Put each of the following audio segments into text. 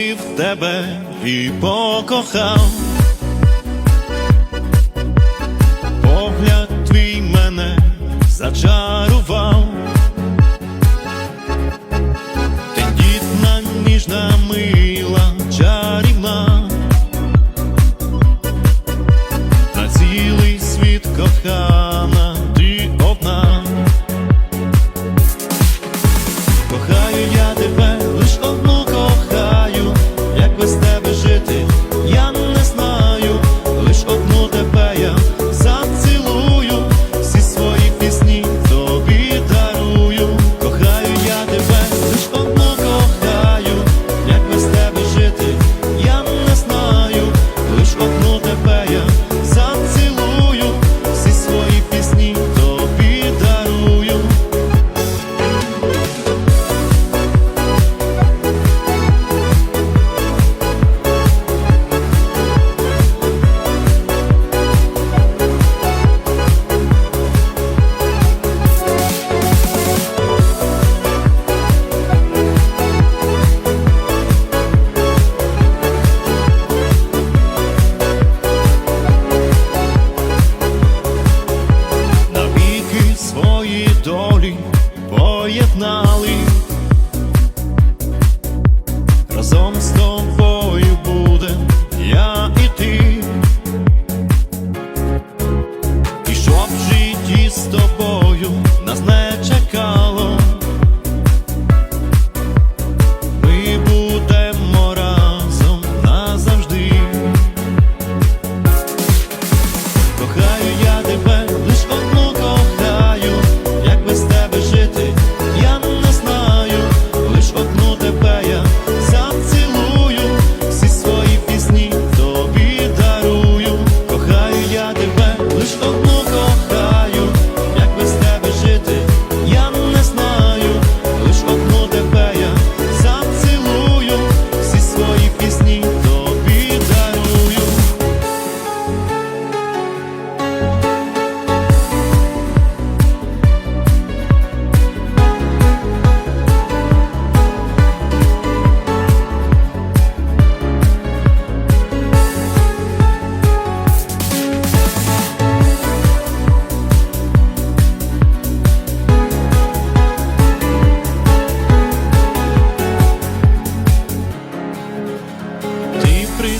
В тебе і покохав, погляд твій мене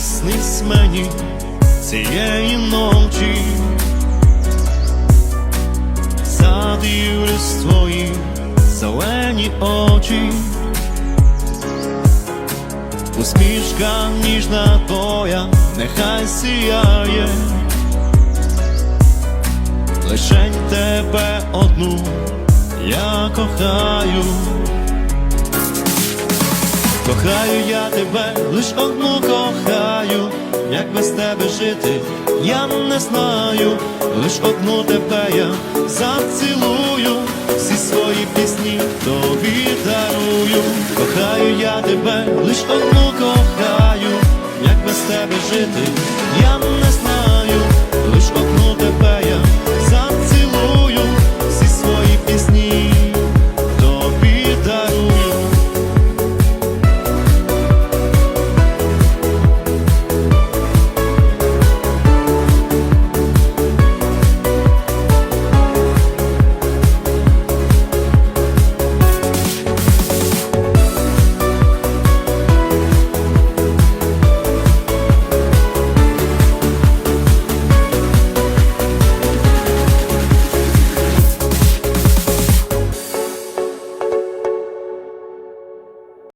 приснись мені цієї ночі, задивлюсь твої зелені очі, усмішка ніжна твоя, нехай сіяє, лишень тебе одну я кохаю. Кохаю я тебе, лиш одну кохаю, як без тебе жити, я не знаю, лиш одну тебе я зацілую, всі свої пісні тобі дарую, кохаю я тебе, лиш одну кохаю, як без тебе жити, я не знаю.